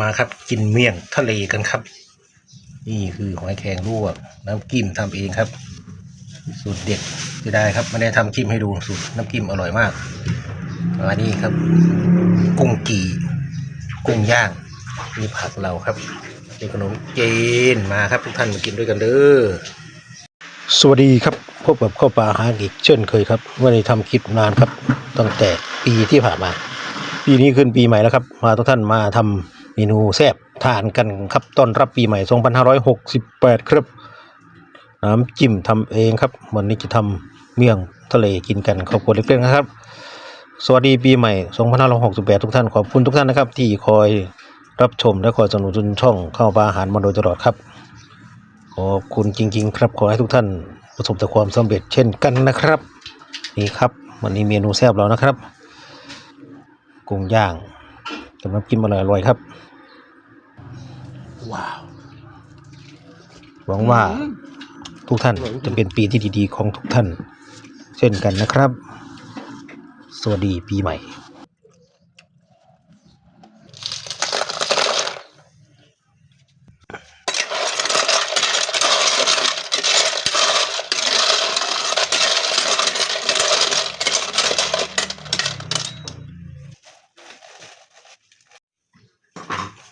มาครับกินเมี่ยงทะเลกันครับ นี่คือหอยแครงลวกน้ำกิ้มทำเองครับ สูตรเด็ดจะได้ครับไม่ได้ทำจิ้มให้ดูสูตรน้ำจิ้มอร่อยมากอันนี้ครับ กุ้งกีกุ้งย่างนี่ผักเราครับนี่ขนมจีนมาครับทุกท่านมากินด้วยกันเด้อสวัสดีครับพบกับข้าวปลาหางอีกเช่นเคยครับวันนี้ทำคลิปนานครับตั้งแต่ปีที่ผ่านมา ปีนี้ขึ้นปีใหม่แล้วครับ มาทุกท่านมาทำ เมนูแซ่บทานกันครับต้อนรับปีใหม่ 2568 ครับ น้ำจิ้มทำเองครับ วันนี้จะทำเมี่ยงทะเลกินกันครอบครัวเล็กๆนะครับ สวัสดีปีใหม่ 2568 ทุกท่านขอบคุณทุกท่านนะครับ ที่คอยรับชมและคอยสนับสนุนช่องเข้าปลาอาหารมาโดยตลอดครับ ขอบคุณจริง ๆ ครับขอให้ทุกท่านประสบแต่ความสำเร็จเช่นกันนะครับ นี่ครับวันนี้เมนูแซ่บเรานะครับ กุ้งย่างกับน้ำจิ้มอร่อยๆครับ ว้าวหวังว่าทุกท่านจะเป็นปีที่ดีๆของทุกท่าน เช่นกันนะครับ สวัสดีปีใหม่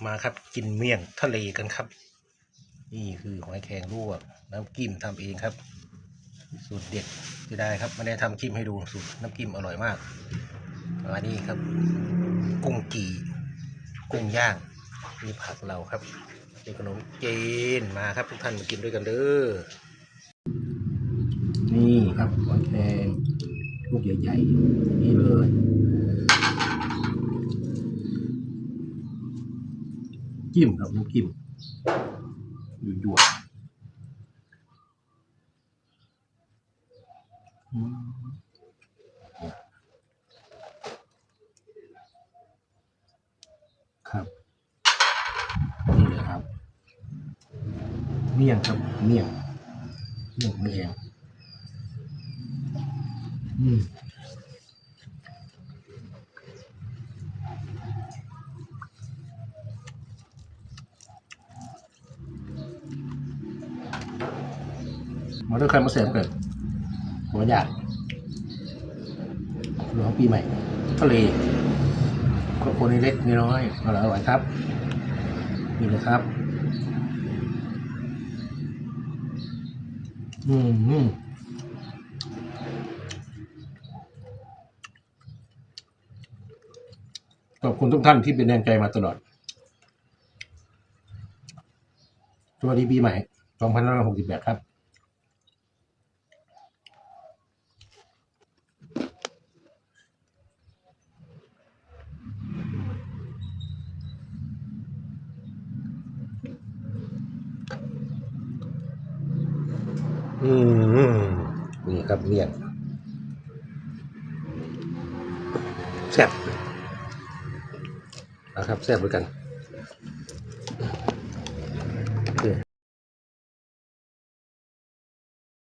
มาครับกินเมี่ยงทะเลกันครับ นี่คือหอยแครงลวกน้ำกิ้มทำเองครับ สูตรเด็ดจะได้ครับไม่ได้ทำจิ้มให้ดูสูตรน้ำจิ้มอร่อยมากอันนี้ครับ กุ้งกีกุ้งย่างนี่ผักเราครับนี่ขนมจีนมาครับ ทุกท่านมากินด้วยกันเด้อนี่ครับหอยแครงลูกใหญ่ๆนี่เลย จิ้มครับน้ำจิ้มอยู่ยวๆอืมครับนี่เลยครับ เมี่ยงครับเมี่ยงเมี่ยงเมี่ยงอืม มาด้วยใครมาเสริมเกิดหัวหยาดหลวงปีใหม่ทะเลครอบครัวนี้เล็กนี่น้อยอร่อยอร่อยครับ นี่นะครับอืมอืมขอบคุณทุกท่านที่เป็นแรงใจมาตลอด สวัสดีปีใหม่ 2568 ครับ อืมนี่ครับเมี่ยงแซ่บนะครับแซ่บเหมือนกัน